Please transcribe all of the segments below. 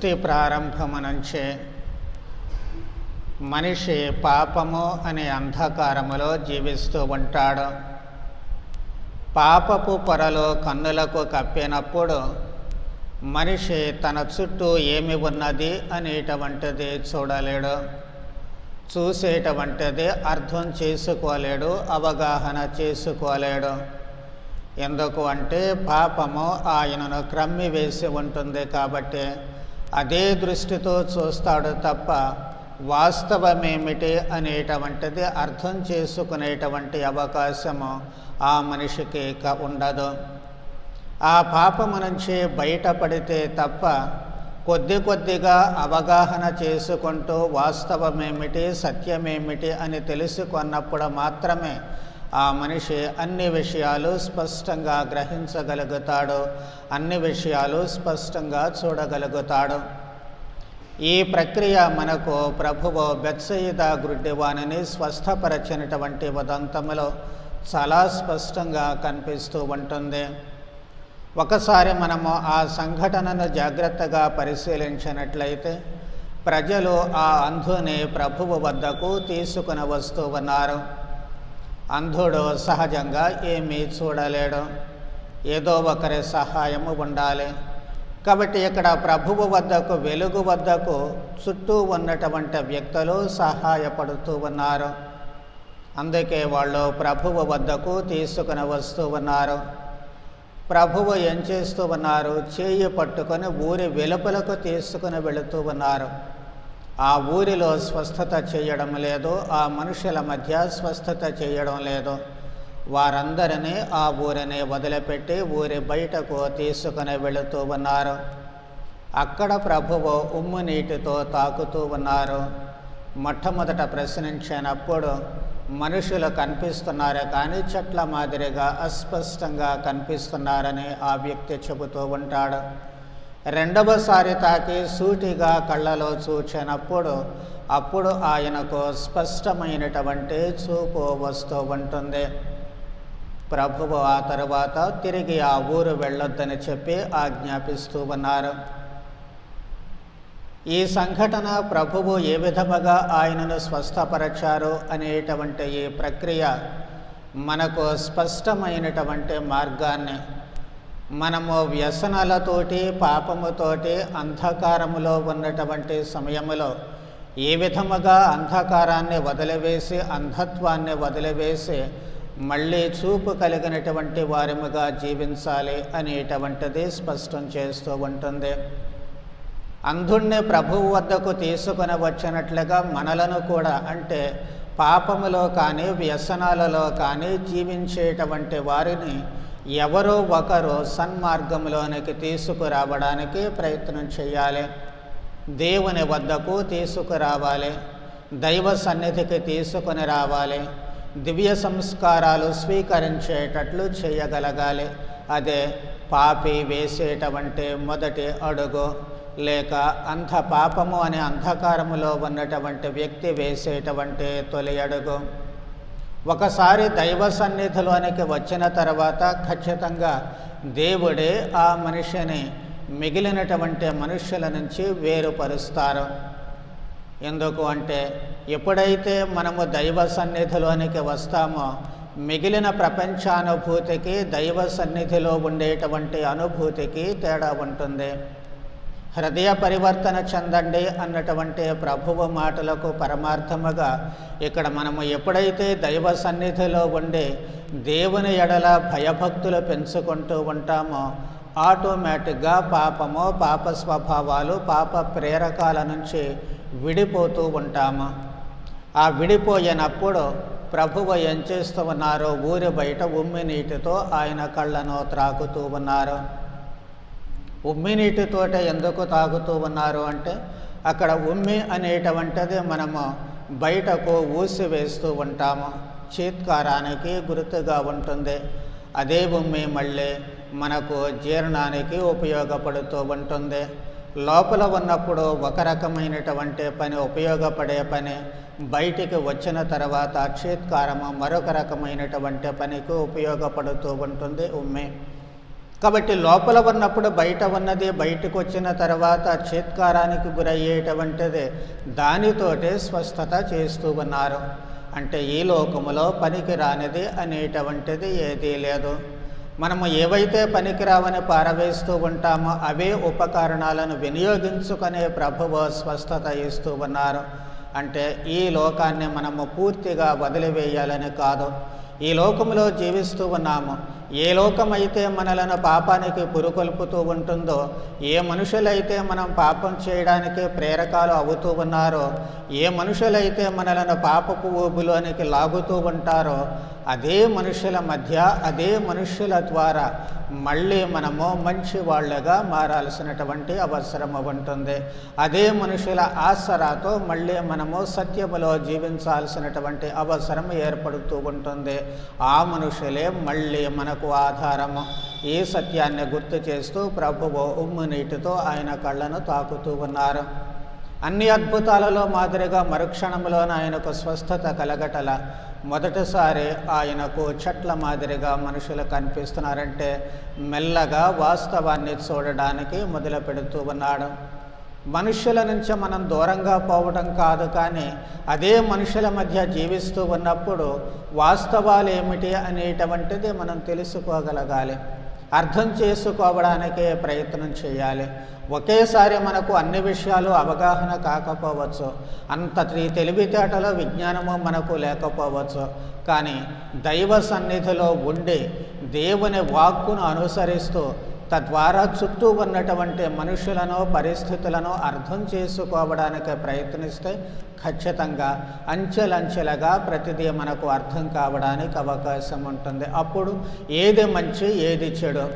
సృష్టి ప్రారంభము నుంచే మనిషి పాపము అనే అంధకారములో జీవిస్తూ ఉంటాడు. పాపపు పొరలో కన్నులకు కప్పినప్పుడు మనిషి తన చుట్టూ ఏమి ఉన్నది అనేటువంటిది చూడలేడు. చూసేటువంటిది అర్థం చేసుకోలేడు అవగాహన చేసుకోలేడు. ఎందుకు అంటే పాపము ఆయనను క్రమ్మి వేసి ఉంటుంది కాబట్టి అదే దృష్టితో చూస్తాడు తప్ప వాస్తవమేమిటి అనేటువంటిది అర్థం చేసుకునేటువంటి అవకాశము ఆ మనిషికి ఉండదు. ఆ పాపము నుంచి బయటపడితే తప్ప కొద్ది కొద్దిగా అవగాహన చేసుకుంటూ వాస్తవమేమిటి సత్యమేమిటి అని తెలుసుకున్నప్పుడు మాత్రమే ఆ మనిషి అన్ని విషయాలు స్పష్టంగా గ్రహించగలుగుతాడు. అన్ని విషయాలు స్పష్టంగా చూడగలుగుతాడు. ఈ ప్రక్రియ మనకు ప్రభువు బెత్సయిద గుడ్డివాణిని స్వస్థపరచినటువంటి ఉదంతములో చాలా స్పష్టంగా కనిపిస్తూ ఉంటుంది. ఒకసారి మనము ఆ సంఘటనను జాగ్రత్తగా పరిశీలించినట్లయితే ప్రజలు ఆ అంధుని ప్రభువు వద్దకు తీసుకుని వస్తూ ఉన్నారు. అంధుడు సహజంగా ఏమీ చూడలేడు. ఏదో ఒకరి సహాయము ఉండాలి. కాబట్టి ఇక్కడ ప్రభువు వద్దకు వెలుగు వద్దకు చుట్టూ ఉన్నటువంటి వ్యక్తులు సహాయపడుతూ ఉన్నారు. అందుకే వాళ్ళు ప్రభువు వద్దకు తీసుకుని వస్తూ ఉన్నారు. ప్రభువు ఏం చేస్తూ ఉన్నారు? చేయి పట్టుకొని ఊరి వెలుపలకు తీసుకుని వెళుతూ ఉన్నారు. ఆ ఊరిలో స్వస్థత చేయడం లేదు ఆ మనుషుల మధ్య స్వస్థత చేయడం లేదు. వారందరినీ ఆ ఊరిని వదిలిపెట్టి ఊరి బయటకు తీసుకుని వెళుతూ ఉన్నారు. అక్కడ ప్రభువు ఉమ్ము నీటితో తాకుతూ ఉన్నారు. మొట్టమొదట ప్రశ్నించినప్పుడు మనుషులు కనిపిస్తున్నారు కానీ చెట్ల మాదిరిగా అస్పష్టంగా కనిపిస్తున్నారని ఆ వ్యక్తి చెబుతూ ఉంటాడు. రెండవసారి తాకి సూటిగా కళ్ళలో చూచినప్పుడు అప్పుడు ఆయనకు స్పష్టమైనటువంటి చూపు వస్తూ ఉంటుంది. ప్రభువు ఆ తర్వాత తిరిగి ఆ ఊరు వెళ్ళొద్దని చెప్పి ఆజ్ఞాపిస్తూ ఉన్నారు. ఈ సంఘటన ప్రభువు ఏ విధముగా ఆయనను స్వస్థపరచారు అనేటువంటి ఈ ప్రక్రియ మనకు స్పష్టమైనటువంటి మార్గాన్ని మనము వ్యసనాలతోటి పాపముతోటి అంధకారములో ఉన్నటువంటి సమయములో ఏ విధముగా అంధకారాన్ని వదిలివేసి అంధత్వాన్ని వదిలివేసి మళ్ళీ చూపు కలిగినటువంటి వారిముగా జీవించాలి అనేటువంటిది స్పష్టం చేస్తూ ఉంటుంది. అంధుణ్ణి ప్రభువు వద్దకు తీసుకుని వచ్చినట్లుగా మనలను కూడా అంటే పాపములో కానీ వ్యసనాలలో కానీ జీవించేటువంటి వారిని ఎవరో ఒకరు సన్మార్గంలోనికి తీసుకురావడానికి ప్రయత్నం చేయాలి. దేవుని వద్దకు తీసుకురావాలి. దైవ సన్నిధికి తీసుకొని రావాలి. దివ్య సంస్కారాలు స్వీకరించేటట్లు చేయగలగాలి. అదే పాపి వేసేటువంటి మొదటి అడుగు. లేక అంధ పాపము అనే అంధకారములో ఉన్నటువంటి వ్యక్తి వేసేటువంటి తొలి అడుగు. ఒకసారి దైవ సన్నిధిలోనికి వచ్చిన తర్వాత ఖచ్చితంగా దేవుడే ఆ మనిషిని మిగిలినటువంటి మనుష్యుల నుంచి వేరుపరుస్తారు. ఎందుకు అంటే ఎప్పుడైతే మనము దైవ సన్నిధిలోనికి వస్తామో మిగిలిన ప్రపంచానుభూతికి దైవ సన్నిధిలో ఉండేటువంటి అనుభూతికి తేడా ఉంటుంది. హృదయ పరివర్తన చెందండి అన్నటువంటి ప్రభువు మాటలకు పరమార్థముగా ఇక్కడ మనము ఎప్పుడైతే దైవ సన్నిధిలో ఉండి దేవుని ఎడల భయభక్తులు పెంచుకుంటూ ఉంటామో ఆటోమేటిక్గా పాపము పాప స్వభావాలు పాప ప్రేరకాల నుంచి విడిపోతూ ఉంటాము. ఆ విడిపోయినప్పుడు ప్రభువు ఏం చేస్తూ ఉన్నారో? ఊరి బయట ఉమ్మి నీటితో ఆయన కళ్ళను త్రాకుతూ ఉన్నారు. ఉమ్మినీటితోట ఎందుకు తాగుతూ ఉన్నారు అంటే అక్కడ ఉమ్మి అనేటువంటిది మనము బయటకు ఊసి వేస్తూ ఉంటాము. చీత్కారానికి గుర్తుగా ఉంటుంది. అదే ఉమ్మి మళ్ళీ మనకు జీర్ణానికి ఉపయోగపడుతూ ఉంటుంది. లోపల ఉన్నప్పుడు ఒక రకమైనటువంటి పని ఉపయోగపడే పని బయటికి వచ్చిన తర్వాత చీత్కారము మరొక రకమైనటువంటి పనికి ఉపయోగపడుతూ ఉంటుంది ఉమ్మి. కాబట్టి లోపల ఉన్నప్పుడు బయట ఉన్నది బయటకు వచ్చిన తర్వాత చేత్కారానికి గురయ్యేటువంటిది దానితోటే స్వస్థత చేస్తూ ఉన్నారు. అంటే ఈ లోకములో పనికి రానిది అనేటువంటిది ఏదీ లేదు. మనము ఏవైతే పనికిరావని పారవేస్తూ ఉంటామో అవే ఉపకరణాలను వినియోగించుకునే ప్రభువు స్వస్థత ఇస్తూ ఉన్నారు. అంటే ఈ లోకాన్ని మనము పూర్తిగా వదిలివేయాలని కాదు. ఈ లోకంలో జీవిస్తూ ఉన్నాము. ఏ లోకమైతే మనలను పాపానికి పురుకొల్పుతూ ఉంటుందో ఏ మనుషులైతే మనం పాపం చేయడానికి ప్రేరకాలు అవుతూ ఉన్నారో ఏ మనుషులైతే మనలను పాపపు ఊబులోనికి లాగుతూ ఉంటారో అదే మనుషుల మధ్య అదే మనుషుల ద్వారా మళ్ళీ మనము మంచి వాళ్ళగా మారాల్సినటువంటి అవసరం ఉంటుంది. అదే మనుషుల ఆసరాతో మళ్ళీ మనము సత్యములో జీవించాల్సినటువంటి అవసరం ఏర్పడుతూ ఉంటుంది. ఆ మనుషులే మళ్ళీ మనకు ఆధారము. ఈ సత్యాన్ని గుర్తు చేస్తూ ప్రభువు ఉమ్ము నీటితో ఆయన కళ్ళను తాకుతూ ఉన్నారు. అన్ని అద్భుతాలలో మాదిరిగా మరుక్షణంలోన ఆయనకు స్వస్థత కలగటల. మొదటిసారి ఆయనకు చెట్ల మాదిరిగా మనుషులు కనిపిస్తున్నారంటే మెల్లగా వాస్తవాన్ని చూడడానికి మొదలు పెడుతూ ఉన్నాడు. మనుషుల నుంచి మనం దూరంగా పోవడం కాదు కానీ అదే మనుషుల మధ్య జీవిస్తూ ఉన్నప్పుడు వాస్తవాలు ఏమిటి అనేటువంటిది మనం తెలుసుకోగలగాలి. అర్థం చేసుకోవడానికే ప్రయత్నం చేయాలి. ఒకేసారి మనకు అన్ని విషయాలు అవగాహన కాకపోవచ్చు. అంత తెలివితేటలో విజ్ఞానము మనకు లేకపోవచ్చు. కానీ దైవ సన్నిధిలో ఉండి దేవుని వాక్కును అనుసరిస్తూ తద్వారా చుట్టూ ఉన్నటువంటి మనుషులను పరిస్థితులను అర్థం చేసుకోవడానికి ప్రయత్నిస్తే ఖచ్చితంగా అంచెలంచెలుగా ప్రతిదీ మనకు అర్థం కావడానికి అవకాశం ఉంటుంది. అప్పుడు ఏది మంచి ఏది చెడు?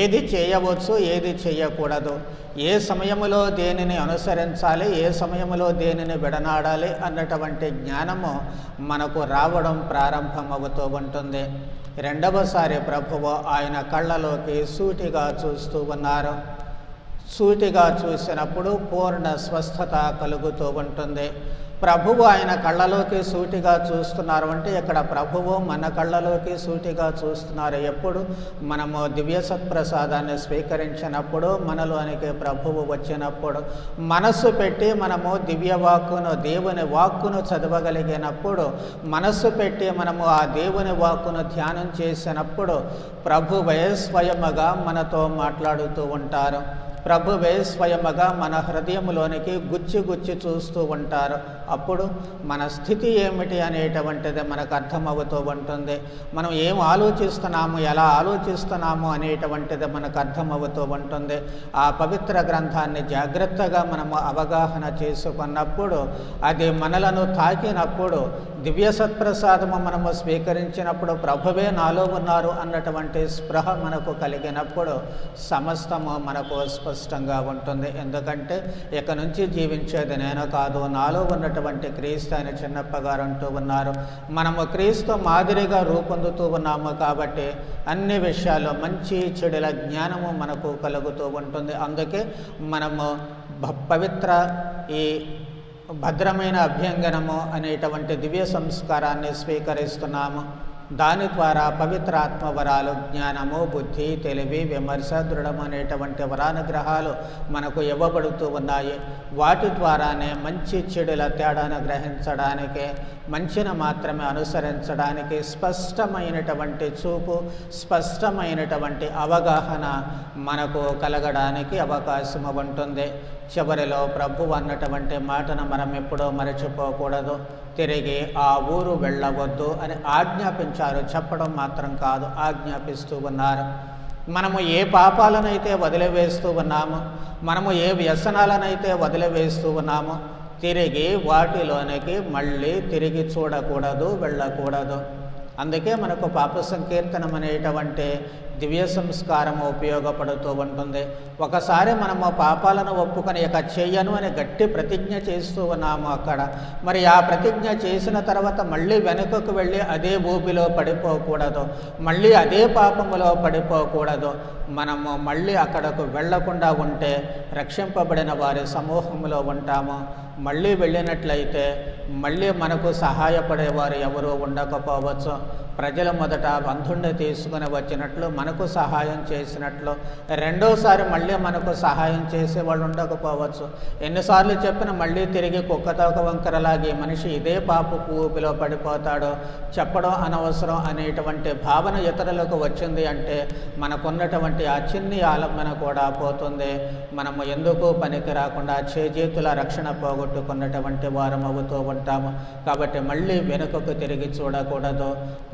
ఏది చేయవచ్చు ఏది చేయకూడదు? ఏ సమయంలో దేనిని అనుసరించాలి ఏ సమయంలో దేనిని విడనాడాలి అన్నటువంటి జ్ఞానము మనకు రావడం ప్రారంభమవుతూ ఉంటుంది. రెండవసారి ప్రభువు ఆయన కళ్ళలోకి సూటిగా చూస్తూ ఉన్నారు. సూటిగా చూసినప్పుడు పూర్ణ స్వస్థత కలుగుతూ ఉంటుంది. ప్రభువు ఆయన కళ్ళలోకి సూటిగా చూస్తున్నారు అంటే ఇక్కడ ప్రభువు మన కళ్ళలోకి సూటిగా చూస్తున్నారు. ఎప్పుడు మనము దివ్య సత్ప్రసాదాన్ని స్వీకరించినప్పుడు మనలోనికి ప్రభువు వచ్చినప్పుడు మనస్సు పెట్టి మనము దివ్య వాక్కును దేవుని వాక్కును చదవగలిగినప్పుడు మనస్సు పెట్టి మనము ఆ దేవుని వాక్కును ధ్యానం చేసినప్పుడు ప్రభువే స్వయముగా మనతో మాట్లాడుతూ ఉంటారు. ప్రభువే స్వయముగా మన హృదయంలోనికి గుచ్చి గుచ్చి చూస్తూ ఉంటారు. అప్పుడు మన స్థితి ఏమిటి అనేటువంటిది మనకు అర్థమవుతూ ఉంటుంది. మనం ఏం ఆలోచిస్తున్నాము ఎలా ఆలోచిస్తున్నాము అనేటువంటిది మనకు అర్థమవుతూ ఉంటుంది. ఆ పవిత్ర గ్రంథాన్ని జాగ్రత్తగా మనము అవగాహన చేసుకున్నప్పుడు అది మనలను తాకినప్పుడు దివ్య సత్ప్రసాదము మనము స్వీకరించినప్పుడు ప్రభువే నాలో ఉన్నారు అన్నటువంటి స్పృహ మనకు కలిగినప్పుడు సమస్తము మనకు స్పష్టంగా ఉంటుంది. ఎందుకంటే ఇక నుంచి జీవించేది నేను కాదు నాలో ఉన్నటువంటి క్రీస్తు అని చిన్నప్ప గారు అంటూ ఉన్నారు. మనము క్రీస్తు మాదిరిగా రూపొందుతూ ఉన్నాము కాబట్టి అన్ని విషయాల్లో మంచి చెడుల జ్ఞానము మనకు కలుగుతూ ఉంటుంది. అందుకే మనము పవిత్ర ఈ భద్రమైన అభ్యంగనము అనేటువంటి దివ్య సంస్కారాన్ని స్వీకరిస్తున్నాము. దాని ద్వారా పవిత్రాత్మ వరాలు జ్ఞానము బుద్ధి తెలివి విమర్శ దృఢం అనేటువంటి వరానుగ్రహాలు మనకు ఇవ్వబడుతూ ఉన్నాయి. వాటి ద్వారానే మంచి చెడుల తేడాను గ్రహించడానికి మంచిని మాత్రమే అనుసరించడానికి స్పష్టమైనటువంటి చూపు స్పష్టమైనటువంటి అవగాహన మనకు కలగడానికి అవకాశం ఉంటుంది. చివరిలో ప్రభు అన్నటువంటి మాటను మనం ఎప్పుడూ మరచిపోకూడదు. తిరిగి ఆ ఊరు వెళ్ళవద్దు అని ఆజ్ఞాపించారు. చెప్పడం మాత్రం కాదు. ఆజ్ఞాపిస్తూ ఉన్నారు. మనము ఏ పాపాలనైతే వదిలివేస్తూ ఉన్నామో మనము ఏ వ్యసనాలనైతే వదిలివేస్తూ ఉన్నామో తిరిగి వాటిలోనికి మళ్ళీ తిరిగి చూడకూడదు వెళ్ళకూడదు. అందుకే మనకు పాప సంకీర్తనం అనేటువంటి దివ్య సంస్కారం ఉపయోగపడుతూ ఉంటుంది. ఒకసారి మనము పాపాలను ఒప్పుకొని ఇక చెయ్యను అని గట్టి ప్రతిజ్ఞ చేస్తూ ఉన్నాము అక్కడ. మరి ఆ ప్రతిజ్ఞ చేసిన తర్వాత మళ్ళీ వెనుకకు వెళ్ళి అదే భూమిలో పడిపోకూడదు. మళ్ళీ అదే పాపములో పడిపోకూడదు. మనము మళ్ళీ అక్కడకు వెళ్ళకుండా ఉంటే రక్షింపబడిన వారి సమూహంలో ఉంటాము. మళ్ళీ వెళ్ళినట్లయితే మళ్ళీ మనకు సహాయపడేవారు ఎవరు ఉండకపోవచ్చు. ప్రజల మొదట బంధుండి తీసుకుని వచ్చినట్లు మనకు సహాయం చేసినట్లు. రెండోసారి మళ్ళీ మనకు సహాయం చేసే వాళ్ళు ఉండకపోవచ్చు. ఎన్నిసార్లు చెప్పిన మళ్ళీ తిరిగి కుక్కతోక వంకరలాగి మనిషి ఇదే పాపు ఊపిలో పడిపోతాడో చెప్పడం అనవసరం అనేటువంటి భావన ఇతరులకు వచ్చింది అంటే మనకున్నటువంటి ఆ చిన్ని ఆలంబన కూడా పోతుంది. మనము ఎందుకు పనికి రాకుండా చేజేతుల రక్షణ పోగొట్టుకున్నటువంటి వారం అవుతూ ఉంటాము. కాబట్టి మళ్ళీ వెనుకకు తిరిగి చూడకూడదు.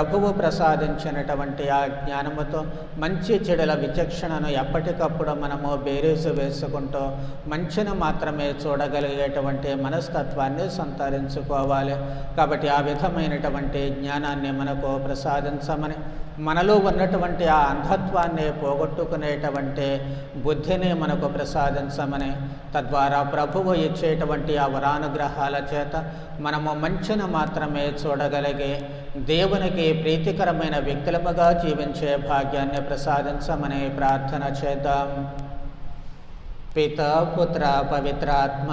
ప్రభువు ప్రసాదించినటువంటి ఆ జ్ఞానముతో మంచి చెడుల విచక్షణను ఎప్పటికప్పుడు మనము బేరీజు వేసుకుంటూ మంచిని మాత్రమే చూడగలిగేటువంటి మనస్తత్వాన్ని సంతరించుకోవాలి. కాబట్టి ఆ విధమైనటువంటి జ్ఞానాన్ని మనకు ప్రసాదించమని మనలో ఉన్నటువంటి ఆ అంధత్వాన్ని పోగొట్టుకునేటువంటి బుద్ధిని మనకు ప్రసాదించమని తద్వారా ప్రభువు ఇచ్చేటువంటి ఆ వరానుగ్రహాల చేత మనము మంచిని మాత్రమే చూడగలిగి దేవునికి ప్రీతికరమైన వ్యక్తులముగా జీవించే భాగ్యాన్ని ప్రసాదించమని ప్రార్థన చేద్దాం. పిత పుత్ర పవిత్రాత్మ